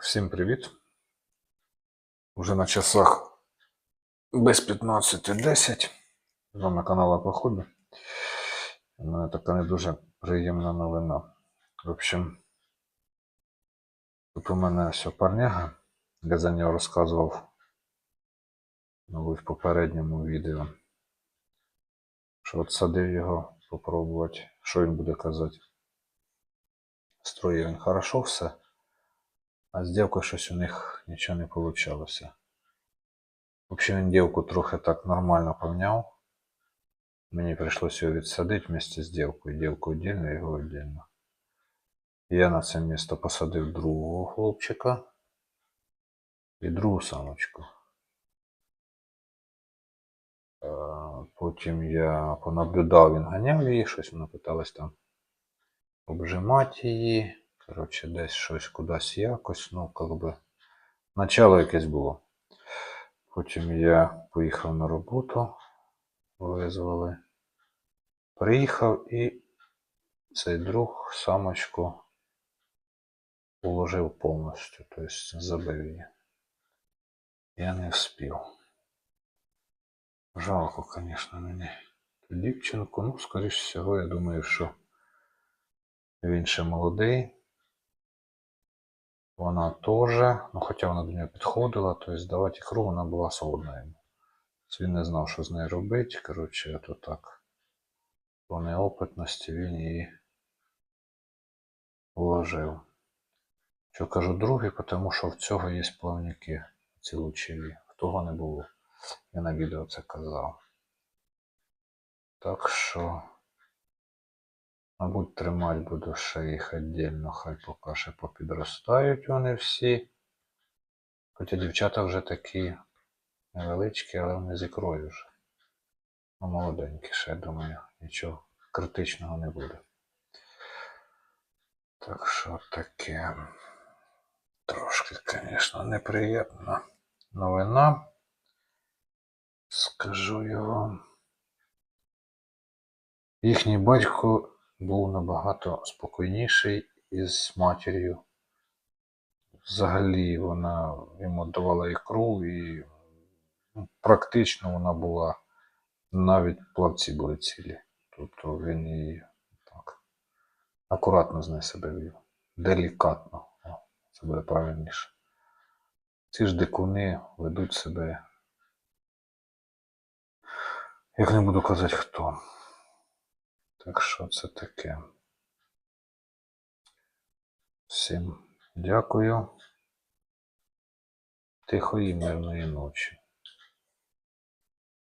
Всім привіт. Уже на часах без 15.10. З вами канал Апоходи. У мене така не дуже приємна новина. В общем, тут у мене все парняга. Я за нього розказував мабуть, в попередньому відео. Що от його попробувати. Що він буде казати? Строїв він хорошо все. А з дівкою щось у них нічого не вийшло. Взагалі він дівку трохи так нормально помняв. Мені прийшлося його відсадити вместе з дівкою. Дівку віддільно, його віддільно. Я на це місто посадив другого хлопчика і другу самочку. Потім я понаблюдав, він ганяв її, щось вона питалась там обжимати її. Коротше, десь щось кудись якось, ну, как би, начало якесь було. Потім я поїхав на роботу, визвали. Приїхав і цей друг самочку уложив повністю, тобто забив її. Я не вспів. Жалко, звісно, мені. Дівчинку, ну, скоріш всього, я думаю, що він ще молодий. Вона теж, ну хоча вона до нього підходила, тобто здавати ікру вона була солодна йому. Тобто Він не знав, що з нею робити. Коротше, то так. По неопитності він її вложив. Що кажу другий, тому що в цього є плавники ці лучеві. В того не було. Я на відео це казав. Так що, мабуть, тримати буду ще їх віддільно, хай поки ще попідростають вони всі. Хоча дівчата вже такі невеличкі, але вони з ікрою вже. Ну, молоденькі ще, я думаю, нічого критичного не буде. Так що таке трошки, звісно, неприємна новина. Скажу я вам. Їхній батько був набагато спокійніший із матір'ю. Взагалі вона йому давала ікру і ну, практично вона була, навіть плавці були цілі. Тобто він її так акуратно з нею себе вів. Делікатно. Це буде правильніше. Ці ж дикуни ведуть себе. Як не буду казати хто. Так що це таке. Всім дякую. Тихої мирної ночі.